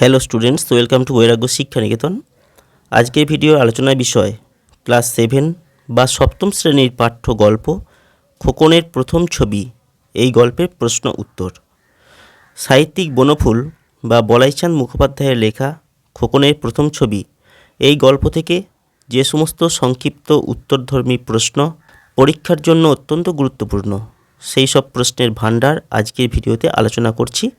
Hello students welcome to বৈরাগ্য শিক্ষা নিকেতন আজকের ভিডিওর আলোচনার বিষয় ক্লাস সেভেন বা সপ্তম শ্রেণির পাঠ্য গল্প খোকনের প্রথম ছবি এই গল্পের প্রশ্ন উত্তর সাহিত্যিক বনফুল বা বলাইচাঁদ মুখোপাধ্যায়ের লেখা খোকনের প্রথম ছবি এই গল্প থেকে যে সমস্ত সংক্ষিপ্ত উত্তরধর্মী প্রশ্ন পরীক্ষার জন্য অত্যন্ত গুরুত্বপূর্ণ। সেই সব প্রশ্নের ভাণ্ডার আজকের ভিডিওতে আলোচনা করছি।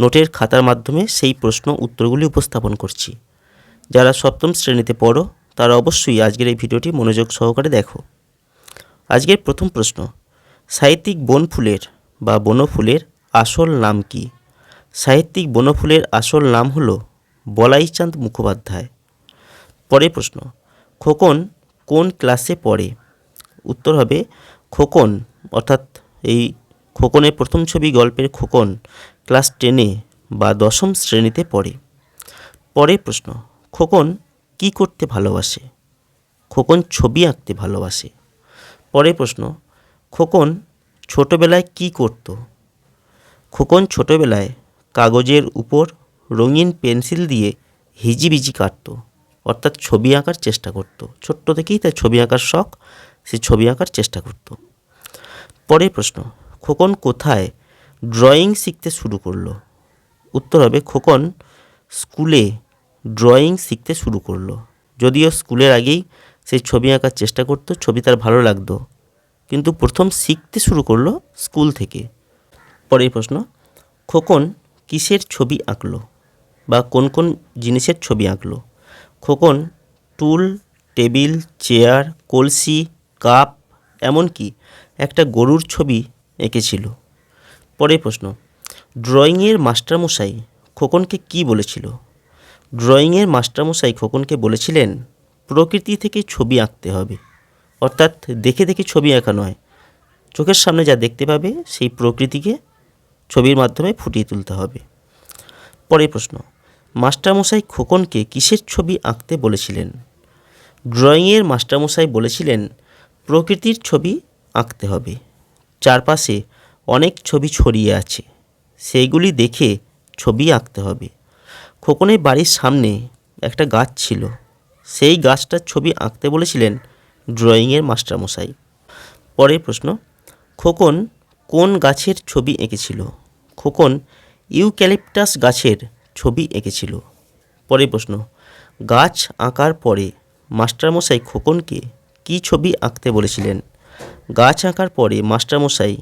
নোটের খাতার মাধ্যমে সেই প্রশ্ন উত্তরগুলি উপস্থাপন করছি। যারা সপ্তম শ্রেণীতে পড়ো, তারা অবশ্যই আজকের এই ভিডিওটি মনোযোগ সহকারে দেখো। আজকের প্রথম প্রশ্ন, সাহিত্যিক বনফুলের বা বনফুলের আসল নাম কি? সাহিত্যিক বনফুলের আসল নাম হলো বলাইচাঁদ মুখোপাধ্যায়। পরের প্রশ্ন, খোকন কোন ক্লাসে পড়ে? উত্তর হবে, খোকন, অর্থাৎ এই খোকনের প্রথম ছবি গল্পের খোকন ক্লাস টেনে বা দশম শ্রেণীতে পড়ে। পরের প্রশ্ন, খোকন কি করতে ভালোবাসে? খোকন ছবি আঁকতে ভালোবাসে। পরের প্রশ্ন, খোকন ছোটবেলায় কি করত? খোকন ছোটবেলায় কাগজের উপর রঙিন পেন্সিল দিয়ে হিজিবিজি কাটত, অর্থাৎ ছবি আঁকার চেষ্টা করত। ছোট্ট থেকেই তার ছবি আঁকার শখ, সে ছবি আঁকার চেষ্টা করত। পরের প্রশ্ন, খোকন কোথায় ড্রয়িং শিখতে শুরু করল। উত্তর হবে খোকন, স্কুলে ড্রয়িং শিখতে শুরু করল। যদিও স্কুলের আগেই সে ছবি আঁকার চেষ্টা করতো, ছবি তার ভালো লাগতো। কিন্তু প্রথম শিখতে শুরু করল স্কুল থেকে। পরের প্রশ্ন, খোকন কিসের ছবি আঁকলো বা কোন কোন জিনিসের ছবি আঁকলো? খোকন, টুল, টেবিল, চেয়ার, কলসি, কাপ, এমনকি একটা গরুর ছবি এঁকেছিল। পরের প্রশ্ন, ড্রয়িংয়ের মাস্টারমশাই খোকনকে কি বলেছিল? ড্রয়িংয়ের মাস্টারমশাই খোকনকে বলেছিলেন, প্রকৃতি থেকে ছবি আঁকতে হবে। অর্থাৎ দেখে দেখে ছবি আঁকা নয়, চোখের সামনে যা দেখতে পাবে সেই প্রকৃতিকে ছবির মাধ্যমে ফুটিয়ে তুলতে হবে। পরের প্রশ্ন, মাস্টারমশাই খোকনকে কিসের ছবি আঁকতে বলেছিলেন? ড্রয়িংয়ের মাস্টারমশাই বলেছিলেন, প্রকৃতির ছবি আঁকতে হবে। চারপাশে অনেক ছবি ছড়িয়ে আছে। সেইগুলি দেখে ছবি আঁকতে হবে। খোকনের বাড়ির সামনে একটা গাছ ছিল। সেই গাছটার ছবি আঁকতে বলেছিলেন ড্রয়িংয়ের মাস্টারমশাই। পরের প্রশ্ন, খোকন কোন গাছের ছবি এঁকেছিল? খোকন ইউক্যালিপটাস গাছের ছবি এঁকেছিল। পরের প্রশ্ন, গাছ আঁকার পরে মাস্টারমশাই খোকনকে কী ছবি আঁকতে বলেছিলেন? গাছ আঁকার পরে মাস্টারমশাই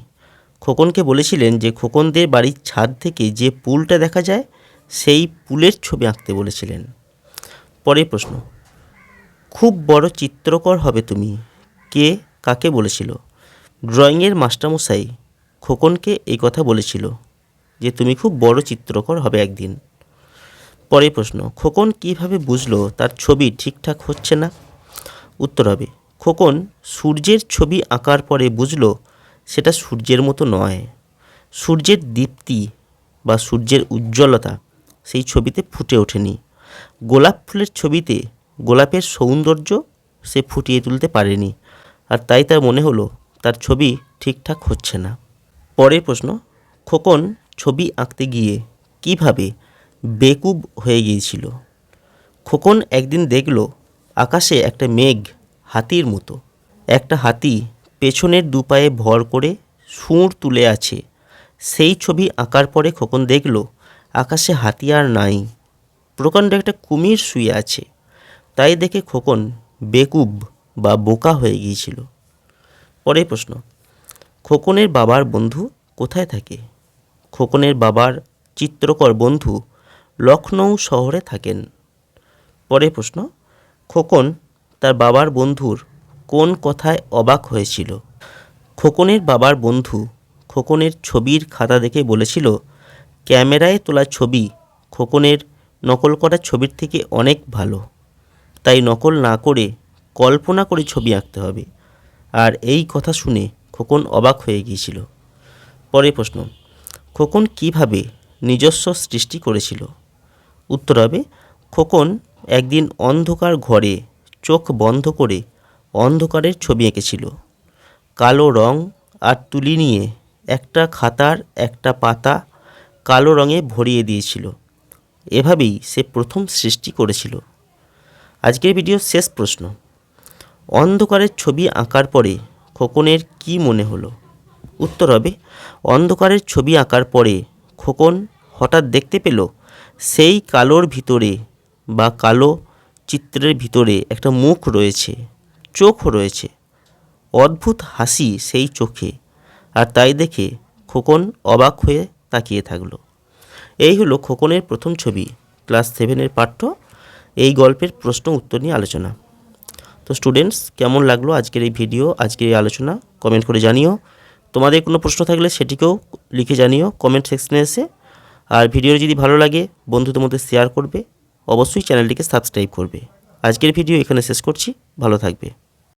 খোকনকে বলেছিলেন যে খোকনদের বাড়ির ছাদ থেকে যে পুলটা দেখা যায়, সেই পুলের ছবি আঁকতে বলেছিলেন। পরের প্রশ্ন, খুব বড় চিত্রকর হবে তুমি। কে কাকে বলেছিল? ড্রয়িংয়ের মাস্টারমশাই খোকনকে এই কথা বলেছিল যে তুমি খুব বড় চিত্রকর হবে একদিন। পরের প্রশ্ন, খোকন কীভাবে বুঝলো তার ছবি ঠিকঠাক হচ্ছে না? উত্তর হবে, খোকন সূর্যের ছবি আঁকার পরে বুঝলো সেটা সূর্যের মতো নয়। সূর্যের দীপ্তি বা সূর্যের উজ্জ্বলতা সেই ছবিতে ফুটে ওঠেনি। গোলাপ ফুলের ছবিতে গোলাপের সৌন্দর্য সে ফুটিয়ে তুলতে পারেনি আর তাই তার মনে হলো তার ছবি ঠিকঠাক হচ্ছে না। পরের প্রশ্ন, খোকন ছবি আঁকতে গিয়ে কীভাবে বেকুব হয়ে গিয়েছিল? খোকন একদিন দেখল আকাশে একটা মেঘ হাতির মতো। একটা হাতি পেছনের দুপায়ে ভর করে সুঁড় তুলে আছে। সেই ছবি আঁকার পরে খোকন দেখল, আকাশে হাতি আর নাই। প্রকাণ্ড একটা কুমির শুয়ে আছে। তাই দেখে খোকন বেকুব বা বোকা হয়ে গিয়েছিল। পরের প্রশ্ন, খোকনের বাবার বন্ধু কোথায় থাকে? খোকনের বাবার চিত্রকর বন্ধু লখনৌ শহরে থাকেন। পরের প্রশ্ন, খোকন তার বাবার বন্ধুর কোন কথায় অবাক হয়েছিল? খোকনের বাবার বন্ধু খোকনের ছবির খাতা দেখে বলেছিল, ক্যামেরায় তোলা ছবি খোকনের নকল করা ছবির থেকে অনেক ভালো। তাই নকল না করে কল্পনা করে ছবি আঁকতে হবে। আর এই কথা শুনে খোকন অবাক হয়ে গিয়েছিল। পরে প্রশ্ন, খোকন কীভাবে নিজস্ব সৃষ্টি করেছিল? উত্তর হবে, খোকন একদিন অন্ধকার ঘরে চোখ বন্ধ করে অন্ধকারের ছবি এঁকেছিল। কালো রং আর তুলি নিয়ে একটা খাতার একটা পাতা কালো রঙে ভরিয়ে দিয়েছিল। এভাবেই সে প্রথম সৃষ্টি করেছিল। আজকের ভিডিওর শেষ প্রশ্ন, অন্ধকারের ছবি আঁকার পরে খোকনের কি মনে হলো? উত্তর হবে, অন্ধকারের ছবি আঁকার পরে খোকন হঠাৎ দেখতে পেল সেই কালোর ভিতরে বা কালো চিত্রের ভিতরে একটা মুখ রয়েছে। চোখ রয়েছে। অদ্ভুত হাসি সেই চোখে। আর তাই দেখে খোকন অবাক হয়ে তাকিয়ে থাকল। এই হলো খোকনের প্রথম ছবি, ক্লাস সেভেনের পাঠ্য। এই গল্পের প্রশ্ন উত্তর নিয়ে আলোচনা। তো স্টুডেন্টস, কেমন লাগল আজকের এই ভিডিও, আজকের এই আলোচনা? কমেন্ট করে জানিও। তোমাদের কোনো প্রশ্ন থাকলে সেটিকেও লিখে জানিও কমেন্ট সেকশনে এসে। আর ভিডিও যদি ভালো লাগে, বন্ধুদের মধ্যে শেয়ার করবে। অবশ্যই চ্যানেলটিকে সাবস্ক্রাইব করবে। আজকের ভিডিও এখানে শেষ করছি। ভালো থাকবে।